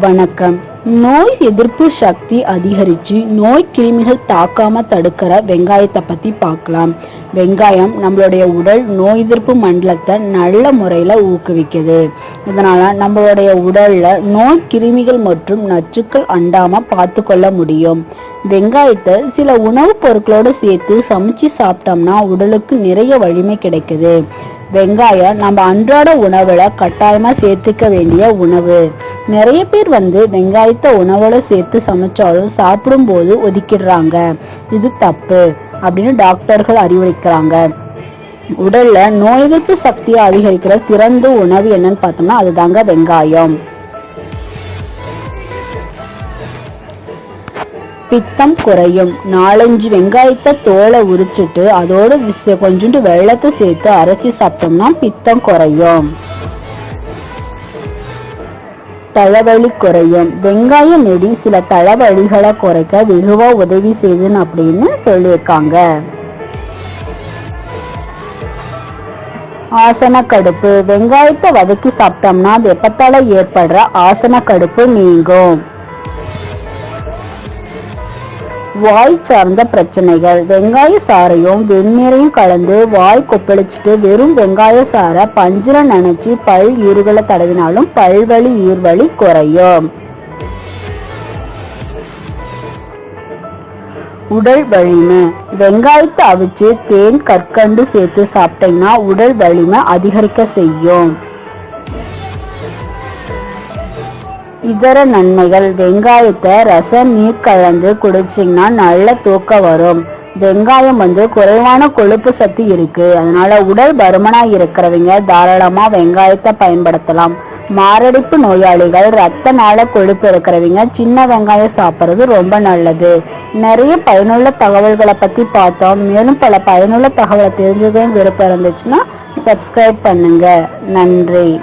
வணக்கம். நோய் எதிர்ப்பு சக்தி அதிகரிச்சு நோய் கிருமிகள் தாக்காம தடுக்கிற வெங்காயத்தை பத்தி பார்க்கலாம். வெங்காயம் நம்மளுடைய உடல் நோய் எதிர்ப்பு மண்டலத்தை நல்ல முறையில ஊக்குவிக்குது. இதனால நம்மளுடைய உடல்ல நோய் கிருமிகள் மற்றும் நச்சுக்கள் அண்டாமல் பார்த்து கொள்ள முடியும். வெங்காயத்தை சில உணவுப் பொருட்களோடு சேர்த்து சமைச்சு சாப்பிட்டோம்னா உடலுக்கு நிறைய வலிமை கிடைக்குது. வெங்காயம் நம்ம அன்றாட உணவுல கட்டாயமா சேர்த்துக்க வேண்டிய உணவு. நிறைய பேர் வந்து வெங்காயத்தை உணவுல சேர்த்து சமைச்சாலும் சாப்பிடும்போது ஒதுக்கிடுறாங்க. இது தப்பு அப்படின்னு டாக்டர்கள் அறிவுரைக்கிறாங்க உடல்ல நோய் எதிர்ப்பு சக்தியை அதிகரிக்கிற சிறந்த உணவு என்னன்னு பார்த்தோம்னா அதுதாங்க வெங்காயம். பித்தம் குறையும். நாலஞ்சு வெங்காயத்தை தோலை உரிச்சிட்டு அதோட கொஞ்சோண்டு வெள்ளத்தை சேர்த்து அரைச்சி சாப்பிட்டோம்னா பித்தம் குறையும். தலைவலி குறையும். வெங்காய நெடி சில தலைவலிகளை குறைக்க வெகுவா உதவி செய்து அப்படின்னு சொல்லியிருக்காங்க. ஆசன கடுப்பு வெங்காயத்தை வதக்கி சாப்பிட்டோம்னா வெப்பத்தால ஏற்படுற ஆசன கடுப்பு நீங்கும். வாய் சார்ந்த பிரச்சனைகள். வெங்காய சாறையும் வெந்நீரையும் கலந்து வாய் கொப்பளிச்சுட்டு வெறும் வெங்காய சாறை பஞ்சில நினைச்சு பல் ஈறுகளை தடவினாலும் பல்வலி ஈர்வலி குறையும். உடல் வலிமை. வெங்காயத்தை அவிச்சு தேன் கற்கண்டு சேர்த்து சாப்பிட்டீங்கன்னா உடல் வலிமை அதிகரிக்க செய்யும். இதர நன்மைகள். வெங்காயத்தை ரசம் நீர் கலந்து குடிச்சிங்கன்னா நல்ல தூக்கம் வரும். வெங்காயம் வந்து குறைவான கொழுப்பு சத்து இருக்கு. அதனால உடல் பருமனா இருக்கிறவங்க தாராளமா வெங்காயத்தை பயன்படுத்தலாம். மாரடைப்பு நோயாளிகள் ரத்த நாள கொழுப்பு இருக்கிறவங்க சின்ன வெங்காயம் சாப்பிட்றது ரொம்ப நல்லது. நிறைய பயனுள்ள தகவல்களை பத்தி பார்த்தோம். மேலும் பல பயனுள்ள தகவலை தெரிஞ்சுக்கணும் விருப்பம் இருந்துச்சுன்னா சப்ஸ்கிரைப் பண்ணுங்க. நன்றி.